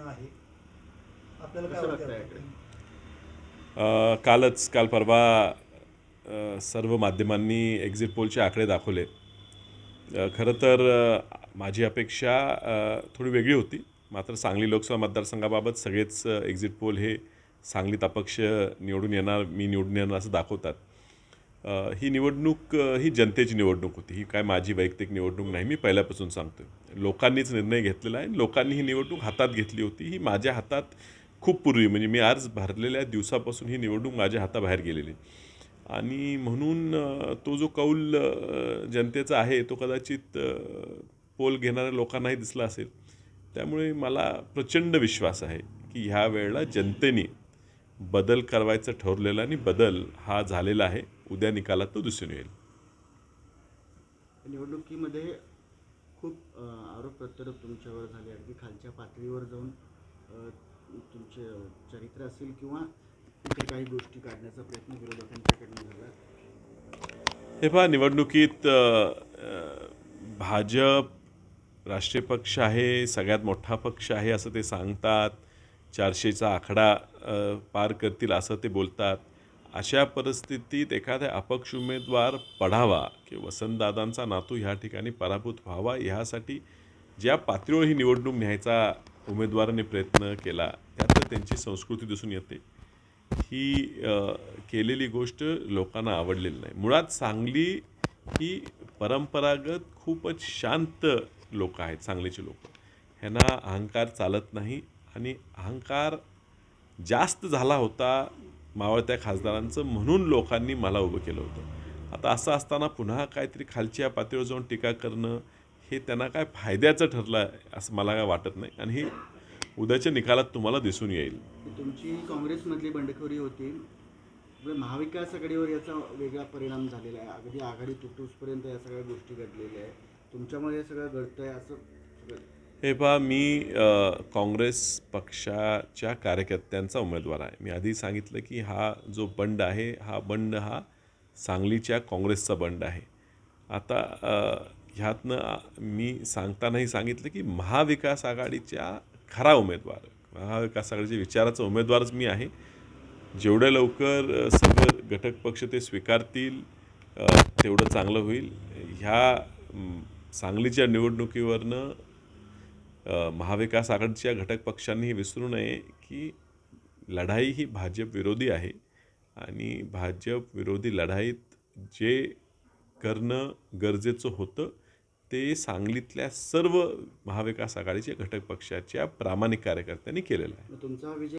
आहे. आपल्याला काय वाटतं कालच काल परवा सर्व माध्यमांनी एक्झिट पोलचे आकडे दाखवले. खरं तर माझी अपेक्षा थोडी वेगळी होती. मात्र सांगली लोकसभा मतदारसंघाबाबत सगळेच एक्झिट पोल हे सांगलीत अपक्ष निवडून येणार मी निवडून येणार असं दाखवतात. ही निवडणूक ही जनतेची निवडणूक होती. ही काय माझी वैयक्तिक निवडणूक नाही मी पहिल्यापासून सांगतो लोकांनीच निर्णय घेतलेला आहे लोकांनी ही निवडणूक हातात घेतली होती. ही माझ्या हातात खूप पूर्वी म्हणजे मी आज भरलेल्या दिवसापासून ही निवडणूक माझ्या हाताबाहेर गेलेली. आणि म्हणून तो जो कौल जनतेचा आहे तो कदाचित पोल घेणाऱ्या लोकांनाही दिसला असेल. त्यामुळे मला प्रचंड विश्वास आहे की ह्या वेळेला जनतेने बदल करवायचं ठरवलेला आणि बदल हा झालेला आहे. उद्या निकालात तो दिसून येईल. निवडणुकीमध्ये खूप आरोप प्रत्यारोप तुमच्यावर झाले अगदी खालच्या पातळीवर जाऊन तुमचे चरित्र असेल किंवा इतर काही गोष्टी काढण्याचा प्रयत्न विरोधकांच्याकडनं झाला? हे पहा निवडणुकीत भाजप राष्ट्रीय पक्ष आहे सगळ्यात मोठा पक्ष आहे असं ते सांगतात. चारशेचा आकडा पार करतील असं ते बोलतात. अशा परिस्थितीत एखाद्या अपक्ष उमेदवार पडावा की वसंतदादांचा नातू ह्या ठिकाणी पराभूत व्हावा ह्यासाठी ज्या पातळीवर ही निवडणूक न्यायचा उमेदवाराने प्रयत्न केला त्यात त्यांची संस्कृती दिसून येते. ही केलेली गोष्ट लोकांना आवडलेली नाही. मुळात सांगली ही परंपरागत खूपच शांत लोक आहेत सांगलीचे लोक. ह्यांना अहंकार चालत नाही आणि अहंकार जास्त झाला होता मावळत्या खासदारांचं म्हणून लोकांनी मला उभं केलं होतं. आता असं असताना पुन्हा काहीतरी खालच्या पातळीवर जाऊन टीका करणं हे त्यांना काय फायद्याचं ठरलं आहे असं मला काय वाटत नाही. आणि हे उद्याच्या निकालात तुम्हाला दिसून येईल. की तुमची काँग्रेसमधली बंडखोरी होती. म्हणजे महाविकास आघाडीवर याचा वेगळा परिणाम झालेला आहे. अगदी आघाडी तुटूसपर्यंत या सगळ्या गोष्टी घडलेल्या आहे तुमच्यामुळे हे सगळं घडतं आहे असं हे पहा मी काँग्रेस पक्षाच्या कार्यकर्त्यांचा उमेदवार आहे. मी आधी सांगितलं की हा जो बंड आहे हा बंड हा सांगलीच्या काँग्रेसचा बंड आहे. आता ह्यातनं मी सांगतानाही सांगितलं की महाविकास आघाडीच्या खरा उमेदवार महाविकास आघाडीच्या विचाराचा उमेदवारच मी आहे. जेवढं लवकर सगळं घटक पक्ष ते स्वीकारतील तेवढं चांगलं होईल. ह्या सांगलीच्या निवडणुकीवरनं महाविकास आघाडीच्या घटक पक्षांनी विसरू नये की लढाई ही भाजप विरोधी आहे आणि भाजप विरोधी लढाईत जे करणं गरजेचं होतं ते सांगलीतल्या सर्व महाविकास आघाडीच्या घटक पक्षाच्या प्रामाणिक कार्यकर्त्यांनी केलेलं आहे. तुमचा विजय